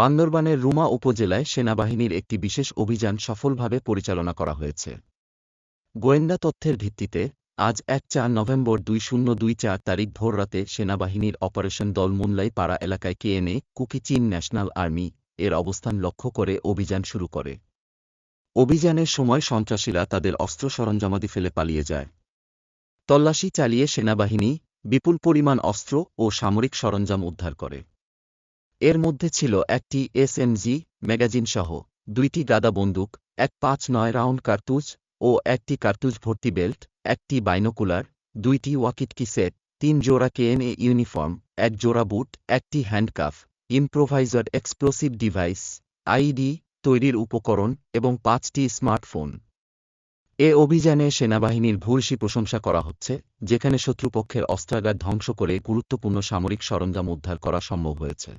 বান্দরবানের রুমা উপজেলায় সেনাবাহিনীর একটি বিশেষ অভিযান সফলভাবে পরিচালনা করা হয়েছে। গোয়েন্দা তথ্যের ভিত্তিতে, আজ এক চার নভেম্বর দুই শূন্য দুই চার তারিখ ভোররাতে সেনাবাহিনীর অপারেশন দল মুনলাই পাড়া এলাকায় KNA, Kuki Chin national army এর অবস্থান লক্ষ্য করে অভিযান শুরু করে। অভিযানের সময় সন্ত্রাসীরা তাদের অস্ত্র সরঞ্জামাদি ফেলে পালিয়ে যায়। তল্লাশি চালিয়ে সেনাবাহিনী বিপুল পরিমাণ অস্ত্র ও সামরিক সরঞ্জাম উদ্ধার করে। এর মধ্যে ছিল একটি এসএমজি ম্যাগাজিনসহ দুইটি গাদা বন্দুক, এক পাঁচ নয় রাউন্ড কার্তুজ ও একটি কার্তুজ ভর্তি বেল্ট, একটি বাইনোকুলার, দুইটি ওয়াকিটকি সেট, তিন জোড়া কেএনএ ইউনিফর্ম, এক জোড়া বুট, একটি handcuff, improviser explosive device ID তৈরির উপকরণ এবং পাঁচটি স্মার্টফোন। এ অভিযানে সেনাবাহিনীর ভূয়সী প্রশংসা করা হচ্ছে, যেখানে শত্রুপক্ষের অস্ত্রাগার ধ্বংস করে গুরুত্বপূর্ণ সামরিক সরঞ্জাম উদ্ধার করা সম্ভব হয়েছে।